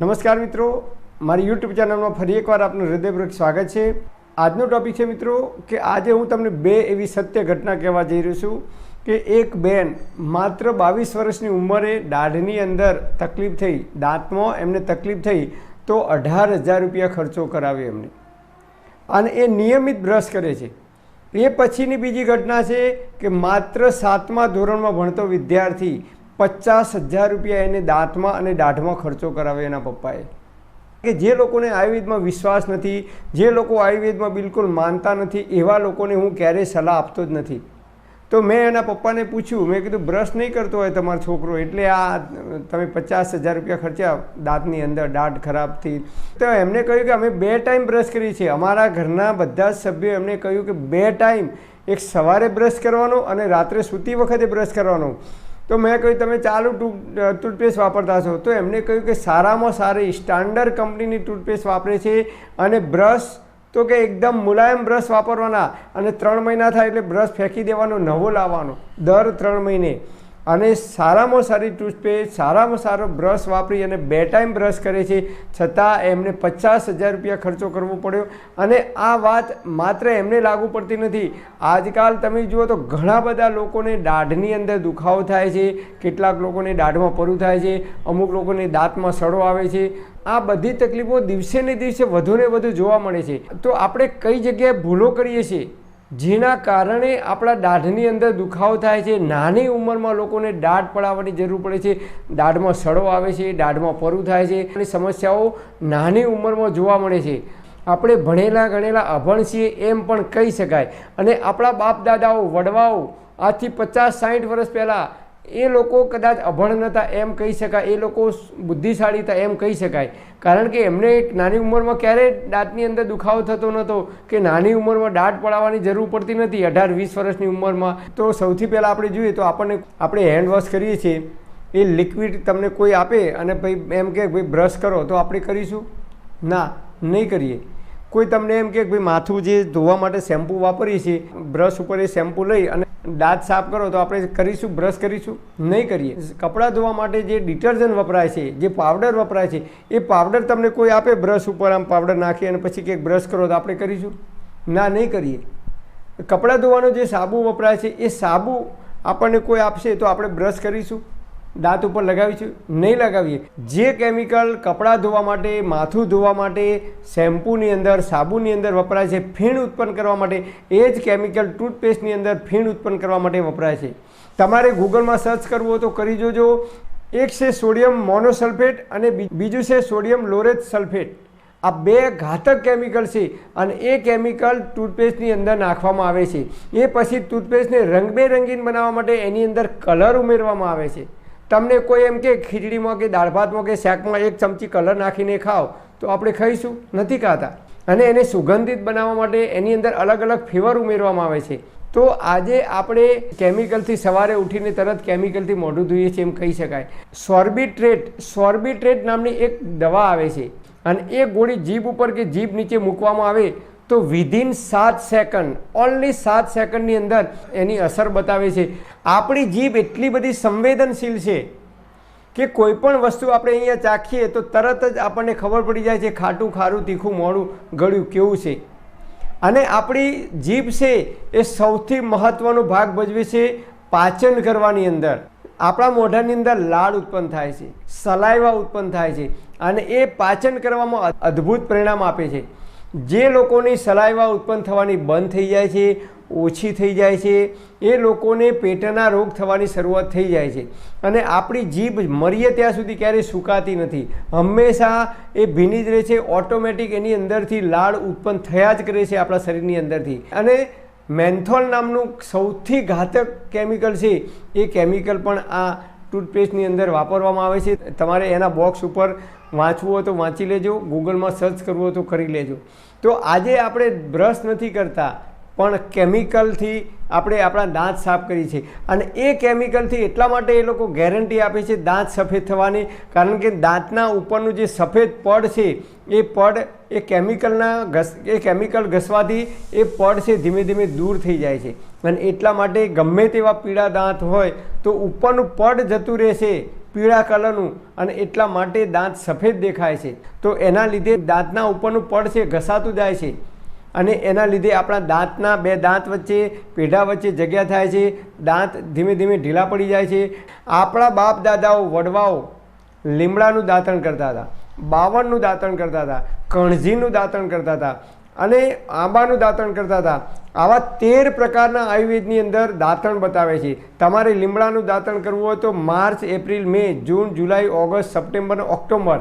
નમસ્કાર મિત્રો, મારી યુટ્યુબ ચેનલમાં ફરી એકવાર આપનું હૃદયપૂર્વક સ્વાગત છે. આજનો ટોપિક છે મિત્રો કે આજે હું તમને બે એવી સત્ય ઘટના કહેવા જઈ રહ્યો છું કે એક બેન માત્ર બાવીસ વર્ષની ઉંમરે દાઢની અંદર તકલીફ થઈ, દાંતમાં એમને તકલીફ થઈ, તો અઢાર હજાર રૂપિયા ખર્ચો કરાવ્યો એમને. અને એ નિયમિત બ્રશ કરે છે. એ પછીની બીજી ઘટના છે કે માત્ર સાતમા ધોરણમાં ભણતો વિદ્યાર્થી પચાસ હજાર રૂપિયા એને દાંતમાં અને દાઢમાં ખર્ચો કરાવ્યો એના પપ્પાએ. કે જે લોકોને આયુર્વેદમાં વિશ્વાસ નથી, જે લોકો આયુર્વેદમાં બિલકુલ માનતા નથી, એવા લોકોને હું ક્યારેય સલાહ આપતો જ નથી. તો મેં એના પપ્પાને પૂછ્યું, મેં કીધું, બ્રશ નહીં કરતો હોય તમારો છોકરો, એટલે આ તમે પચાસ હજાર રૂપિયા ખર્ચ્યા દાંતની અંદર, દાઢ ખરાબથી. તો એમને કહ્યું કે, અમે બે ટાઈમ બ્રશ કરી છે. અમારા ઘરના બધા જ સભ્યો એમને કહ્યું કે, બે ટાઈમ, એક સવારે બ્રશ કરવાનો અને રાત્રે સૂતી વખતે બ્રશ કરવાનો. તો મેં કહ્યું, તમે ચાલુ ટૂથપેસ્ટ વાપરતા છો તો એમને કહ્યું કે સારામાં સારી સ્ટાન્ડર્ડ કંપનીની ટૂથપેસ્ટ વાપરે છે અને બ્રશ તો કે એકદમ મુલાયમ બ્રશ વાપરવાના અને ત્રણ મહિના થાય એટલે બ્રશ ફેંકી દેવાનો, નવો લાવવાનો, દર ત્રણ મહિને. અને સારામાં સારી ટૂથપેસ્ટ, સારામાં સારો બ્રશ વાપરી અને બે ટાઈમ બ્રશ કરે છે. છતાં એમને પચાસ હજાર રૂપિયા ખર્ચો કરવો પડ્યો અને આ વાત માત્ર એમને લાગુ પડતી નથી. આજકાલ તમે જુઓ તો ઘણા બધા લોકોને દાઢની અંદર દુખાવો થાય છે. કેટલાક લોકોને દાઢમાં પરું થાય છે. અમુક લોકોને દાંતમાં સડો આવે છે. આ બધી તકલીફો દિવસે ને દિવસે વધુ ને વધુ જોવા મળે છે. તો આપણે કઈ જગ્યાએ ભૂલો કરીએ છીએ? જેના કારણે આપણા દાઢની અંદર દુખાવો થાય છે. નાની ઉંમરમાં લોકોને દાઢ પડાવવાની જરૂર પડે છે. દાઢમાં સડો આવે છે, દાઢમાં પરું થાય છે અને સમસ્યાઓ નાની ઉંમરમાં જોવા મળે છે. આપણે ભણેલા ગણેલા અભણ છીએ એમ પણ કહી શકાય. અને આપણા બાપ દાદાઓ, વડવાઓ, આજથી પચાસ સાઠ વર્ષ પહેલાં એ લોકો કદાચ અભણ નહોતા એમ કહી શકાય, એ લોકો બુદ્ધિશાળી હતા એમ કહી શકાય. કારણ કે એમને એક નાની ઉંમરમાં ક્યારેય દાંતની અંદર દુખાવો થતો નહોતો કે નાની ઉંમરમાં દાંત પડાવવાની જરૂર પડતી નથી, અઢાર વીસ વર્ષની ઉંમરમાં. તો સૌથી પહેલાં આપણે જોઈએ તો આપણને, આપણે હેન્ડ વોશ કરીએ છીએ, એ લિક્વિડ તમને કોઈ આપે અને ભાઈ એમ કે ભાઈ બ્રશ કરો, તો આપણે કરીશું? ના, નહીં કરીએ. કોઈ તમને એમ કે ભાઈ માથું જે ધોવા માટે શેમ્પૂ વાપરીએ છીએ, બ્રશ ઉપર એ શેમ્પૂ લઈ અને દાંત સાફ કરો તો આપણે કરીશું, બ્રશ કરીશું? નહીં કરીએ. કપડાં ધોવા માટે જે ડિટર્જન્ટ વપરાય છે, જે પાવડર વપરાય છે, એ પાવડર તમને કોઈ આપે? બ્રશ ઉપર આમ પાવડર નાખી અને પછી કંઈક બ્રશ કરો તો આપણે કરીશું? ના, નહીં કરીએ. કપડાં ધોવાનો જે સાબુ વપરાય છે, એ સાબુ આપણને કોઈ આપશે તો આપણે બ્રશ કરીશું? દાંત ઉપર લગાવીશું નહીં લગાવીએ. જે કેમિકલ કપડાં ધોવા માટે, માથું ધોવા માટે, શેમ્પૂની અંદર, સાબુની અંદર વપરાય છે, ફીણ ઉત્પન્ન કરવા માટે, એ જ કેમિકલ ટૂથપેસ્ટની અંદર ફીણ ઉત્પન્ન કરવા માટે વપરાય છે. તમારે ગૂગલમાં સર્ચ કરવું હોય તો કરી જોજો. એક છે સોડિયમ મોનોસલ્ફેટ અને બીજું છે સોડિયમ લોરેજ સલ્ફેટ આ બે ઘાતક કેમિકલ છે અને એ કેમિકલ ટૂથપેસ્ટની અંદર નાખવામાં આવે છે. એ પછી ટૂથપેસ્ટને રંગબેરંગીન બનાવવા માટે એની અંદર કલર ઉમેરવામાં આવે છે. તમને કોઈ એમ કે ખીચડીમાં કે દાળ ભાતમાં કે શાકમાં એક ચમચી કલર નાખીને ખાઓ, તો આપણે ખાઈશું. નથી ખાતા. અને એને સુગંધિત બનાવવા માટે એની અંદર અલગ અલગ ફ્લેવર ઉમેરવામાં આવે છે. તો આજે આપણે કેમિકલથી સવારે ઉઠીને તરત કેમિકલથી મોઢું ધોઈએ છીએ એમ કહી શકાય. સોર્બિટ્રેટ સોર્બિટ્રેટ નામની એક દવા આવે છે. અને એ ગોળી જીભ ઉપર કે જીભ નીચે મૂકવામાં આવે તો વિધિન સાત સેકન્ડ ઓનલી સાત સેકન્ડની અંદર એની અસર બતાવે છે. આપણી જીભ એટલી બધી સંવેદનશીલ છે કે કોઈ પણ વસ્તુ આપણે અહીંયા ચાખીએ તો તરત જ આપણને ખબર પડી જાય છે ખાટું, ખારું, તીખું, મોડું, ગળ્યું કેવું છે. અને આપણી જીભ છે એ સૌથી મહત્ત્વનો ભાગ ભજવે છે પાચન કરવાની અંદર. આપણા મોઢાની અંદર લાળ ઉત્પન્ન થાય છે, સલાઈવા ઉત્પન્ન થાય છે અને એ પાચન કરવામાં અદ્ભુત પરિણામ આપે છે. જે લોકોની સલાઈવા ઉત્પન્ન થવાની બંધ થઈ જાય છે, ઓછી થઈ જાય છે, એ લોકોને પેટના રોગ થવાની શરૂઆત થઈ જાય છે. અને આપણી જીભ મરીએ ત્યાં સુધી ક્યારેય સુકાતી નથી. હંમેશા એ ભીની જ રહે છે, ઓટોમેટિક એની અંદરથી લાળ ઉત્પન્ન થયા જ કરે છે આપણા શરીરની અંદરથી. અને મેન્થોલ નામનું સૌથી ઘાતક કેમિકલ છે, એ કેમિકલ પણ આ ટૂથપેસ્ટની અંદર વાપરવામાં આવે છે. તમારે એના બોક્સ ઉપર વાંચવું હોય તો વાંચી લેજો, ગૂગલમાં સર્ચ કરવું હોય તો કરી લેજો. તો આજે આપણે બ્રશ નથી કરતા, પણ કેમિકલથી આપણે આપણા દાંત સાફ કરીએ છીએ. અને એ કેમિકલથી એટલા માટે એ લોકો ગેરંટી આપે છે દાંત સફેદ થવાની, કારણ કે દાંતના ઉપરનું જે સફેદ પડ છે, એ પડ એ કેમિકલના ઘસ, એ કેમિકલ ઘસવાથી એ પડ છે ધીમે ધીમે દૂર થઈ જાય છે. અને એટલા માટે ગમે તેવા પીળા દાંત હોય તો ઉપરનું પડ જતું રહેશે પીળા કલરનું અને એટલા માટે દાંત સફેદ દેખાય છે. તો એના લીધે દાંતના ઉપરનું પડ છે, ઘસાતું જાય છે. અને એના લીધે આપણા દાંતના બે દાંત વચ્ચે, પેઢા વચ્ચે જગ્યા થાય છે. દાંત ધીમે ધીમે ઢીલા પડી જાય છે. આપણા બાપ દાદાઓ, વડવાઓ લીમડાનું દાંતણ કરતા હતા બાવણનું દાંતણ કરતા હતા કણજીનું દાંતણ કરતા હતા. અને આંબાનું દાંતણ કરતા હતા. આવા તેર પ્રકારના આયુર્વેદની અંદર દાંતણ બતાવે છે. તમારે લીમડાનું દાંતણ કરવું હોય તો March, April, May, June, July, August, September October.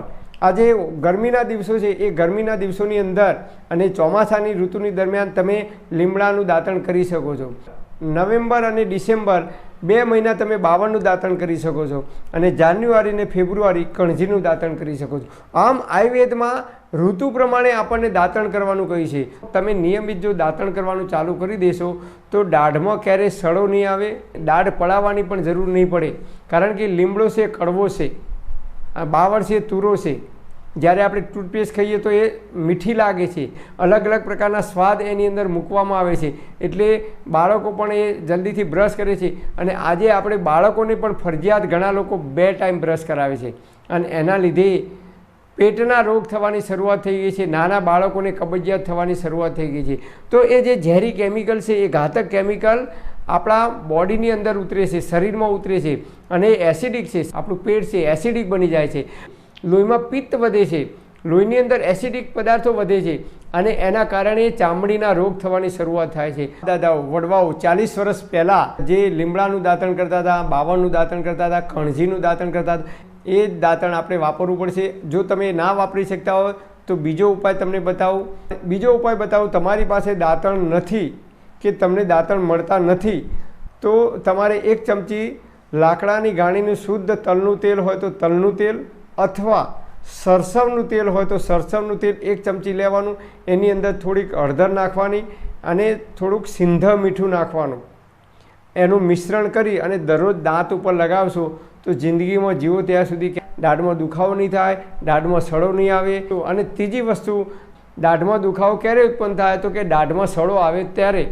જે ગરમીના દિવસો છે. એ ગરમીના દિવસોની અંદર અને ચોમાસાની ઋતુની દરમિયાન તમે લીમડાનું દાંતણ કરી શકો છો. નવેમ્બર અને ડિસેમ્બર બે મહિના તમે બાવનનું દાંતણ કરી શકો છો. અને જાન્યુઆરી અને ફેબ્રુઆરી કણજીનું દાંતણ કરી શકો છો. આમ આયુર્વેદમાં ઋતુ પ્રમાણે આપણને દાંતણ કરવાનું કહ્યું છે. તમે નિયમિત જો દાંતણ કરવાનું ચાલુ કરી દેશો, તો દાઢમાં ક્યારેય સડો નહીં આવે, દાઢ પડાવવાની પણ જરૂર નહીં પડે. કારણ કે લીમડો છે, કડવો છે બાવળ છે, તુરો છે. જ્યારે આપણે ટૂથપેસ્ટ ખાઈએ તો એ મીઠી લાગે છે. અલગ અલગ પ્રકારના સ્વાદ એની અંદર મૂકવામાં આવે છે. એટલે બાળકો પણ એ જલ્દીથી બ્રશ કરે છે. અને આજે આપણે બાળકોને પણ ફરજિયાત ઘણા લોકો બે ટાઈમ બ્રશ કરાવે છે. અને એના લીધે પેટના રોગ થવાની શરૂઆત થઈ ગઈ છે, નાના બાળકોને કબજિયાત થવાની શરૂઆત થઈ ગઈ છે. તો એ જે ઝેરી કેમિકલ છે, એ ઘાતક કેમિકલ આપણા બોડીની અંદર ઉતરે છે, શરીરમાં ઉતરે છે અને એસિડિક છે. આપણું પેટ છે એસિડિક બની જાય છે. લોહીમાં પિત્ત વધે છે. લોહીની અંદર એસિડિક પદાર્થો વધે છે અને એના કારણે ચામડીના રોગ થવાની શરૂઆત થાય છે. દાદાઓ, વડવાઓ, ચાલીસ વર્ષ પહેલાં જે લીમડાનું દાંતણ કરતા હતા બાવળનું દાંતણ કરતા હતા કણજીનું દાંતણ કરતા હતા એ દાંતણ આપણે વાપરવું પડશે. જો તમે ના વાપરી શકતા હો તો બીજો ઉપાય તમને બતાવું. બીજો ઉપાય બતાવું, તમારી પાસે દાંતણ નથી કે તમને દાંતણ મળતા નથી, તો તમારે એક ચમચી લાકડાની ગાણીનું શુદ્ધ તલનું તેલ હોય તો તલનું તેલ અથવા સરસવનું તેલ હોય તો સરસવનું તેલ એક ચમચી લેવાનું. એની અંદર થોડીક હળદર નાખવાની અને થોડુંક સિંધ મીઠું નાખવાનું. એનું મિશ્રણ કરી અને દરરોજ દાંત ઉપર લગાવશો તો જિંદગીમાં જીવો ત્યાં સુધી કે દાઢમાં દુખાવો નહીં થાય, દાઢમાં સડો નહીં આવે. તો અને ત્રીજી વસ્તુ, દાઢમાં દુખાવો ક્યારે ઉત્પન્ન થાય? તો કે દાઢમાં સડો આવે ત્યારે.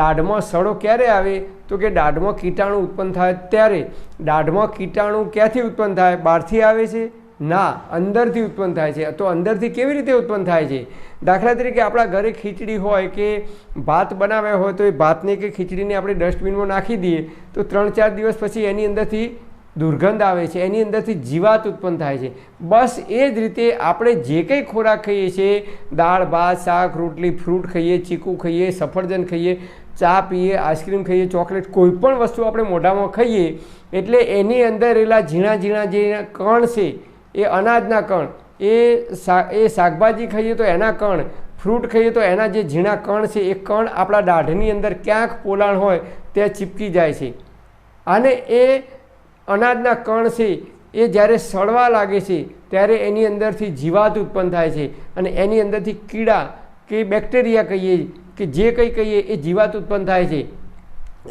દાઢમાં સડો ક્યારે આવે? તો કે દાઢમાં કીટાણુ ઉત્પન્ન થાય ત્યારે. દાઢમાં કીટાણુ ક્યાંથી ઉત્પન્ન થાય? બહારથી આવે છે? ના, અંદરથી ઉત્પન્ન થાય છે. તો અંદરથી કેવી રીતે ઉત્પન્ન થાય છે? દાખલા તરીકે આપણા ઘરે ખીચડી હોય કે ભાત બનાવ્યા હોય તો એ ભાતને કે ખીચડીને આપણે ડસ્ટબિનમાં નાખી દઈએ. તો ત્રણ ચાર દિવસ પછી એની અંદરથી દુર્ગંધ આવે છે, એની અંદરથી જીવાત ઉત્પન્ન થાય છે. બસ એ જ રીતે આપણે જે કંઈ ખોરાક ખાઈએ છીએ, દાળ, ભાત, શાક, રોટલી, ફ્રૂટ ખાઈએ, ચીકુ ખાઈએ, સફરજન ખાઈએ, ચા પીએ, આઈસ્ક્રીમ ખાઈએ, ચોકલેટ, કોઈ પણ વસ્તુ આપણે મોઢામાં ખાઈએ, એટલે એની અંદર રહેલા ઝીણા ઝીણા જે કણ છે, એ અનાજના કણ, એ એ શાકભાજી ખાઈએ તો એના કણ, ફ્રૂટ ખાઈએ તો એના જે ઝીણા કણ છે, એ કણ આપણા દાઢની અંદર ક્યાંક પોલાણ હોય, ત્યાં ચીપકી જાય છે. અને એ અનાજના કણ છે, એ જ્યારે સડવા લાગે છે, ત્યારે એની અંદરથી જીવાત ઉત્પન્ન થાય છે. અને એની અંદરથી કીડા કે બેક્ટેરિયા કહીએ કે જે કંઈ કહીએ, એ જીવાત ઉત્પન્ન થાય છે.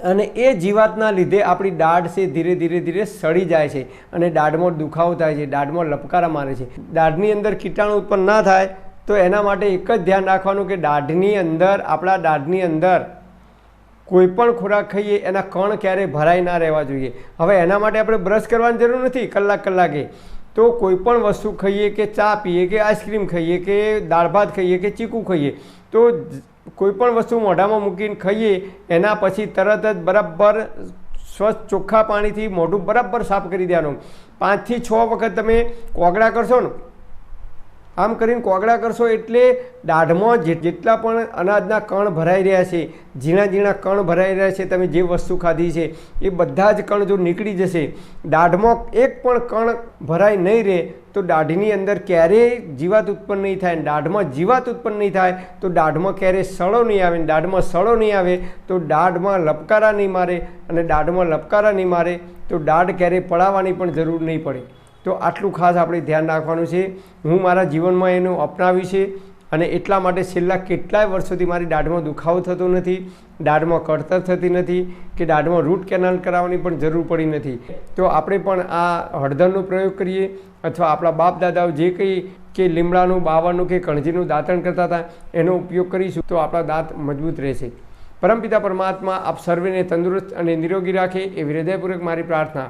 અને એ જીવાતના લીધે આપણી દાઢ છે, ધીરે ધીરે ધીરે સડી જાય છે અને દાઢમાં દુખાવો થાય છે, દાઢમાં લપકારા મારે છે. દાઢની અંદર કીટાણુ ઉત્પન્ન ના થાય, તો એના માટે એક જ ધ્યાન રાખવાનું કે દાઢની અંદર, આપણા દાઢની અંદર કોઈ પણ ખોરાક ખાઈએ, એના કણ ક્યારેય ભરાઈ ના રહેવા જોઈએ. હવે એના માટે આપણે બ્રશ કરવાની જરૂર નથી, કલાક કલાકે. તો કોઈ પણ વસ્તુ ખાઈએ કે ચા પીએ કે આઈસ્ક્રીમ ખાઈએ કે દાળ ભાત ખાઈએ કે ચીકુ ખાઈએ, તો કોઈ પણ વસ્તુ મોઢામાં મૂકીને ખાઈએ, એના પછી તરત જ બરાબર સ્વચ્છ ચોખ્ખા પાણીથી મોઢું બરાબર સાફ કરી દેવાનું. પાંચથી છ વખત તમે કોગળા કરશો ને આમ કરીને કોગળા કરશો એટલે દાઢમાં જેટલા પણ અનાજના કણ ભરાઈ રહ્યા છે, ઝીણા ઝીણા કણ ભરાઈ રહ્યા છે, તમે જે વસ્તુ ખાધી છે, એ બધા જ કણ જો નીકળી જશે, દાઢમાં એક પણ કણ ભરાઈ નહીં રહે, તો દાઢની અંદર ક્યારેય જીવાત ઉત્પન્ન નહીં થાય. દાઢમાં જીવાત ઉત્પન્ન નહીં થાય, તો દાઢમાં ક્યારેય સળો નહીં આવે. દાઢમાં સળો નહીં આવે, તો દાઢમાં લપકારા નહીં મારે. અને દાઢમાં લપકારા નહીં મારે, તો દાઢ ક્યારેય પડાવવાની પણ જરૂર નહીં પડે. તો આટલું ખાસ આપણે ધ્યાન રાખવાનું છે. હું મારા જીવનમાં એનું અપનાવ્યું છે અને એટલા માટે છેલ્લા કેટલાય વર્ષોથી મારી દાઢમાં દુખાવો થતો નથી, દાઢમાં કળતર થતી નથી કે દાઢમાં રૂટ કેનાલ કરાવવાની પણ જરૂર પડી નથી. તો આપણે પણ આ હળદરનો પ્રયોગ કરીએ અથવા આપણા બાપ દાદાઓ જે કંઈ કે લીમડાનું બાવાનું કે કણજીનું દાંતણ કરતા હતા, એનો ઉપયોગ કરીશું તો આપણા દાંત મજબૂત રહેશે. પરમપિતા પરમાત્મા આપ સર્વેને તંદુરસ્ત અને નિરોગી રાખે એવી હૃદયપૂર્વક મારી પ્રાર્થના.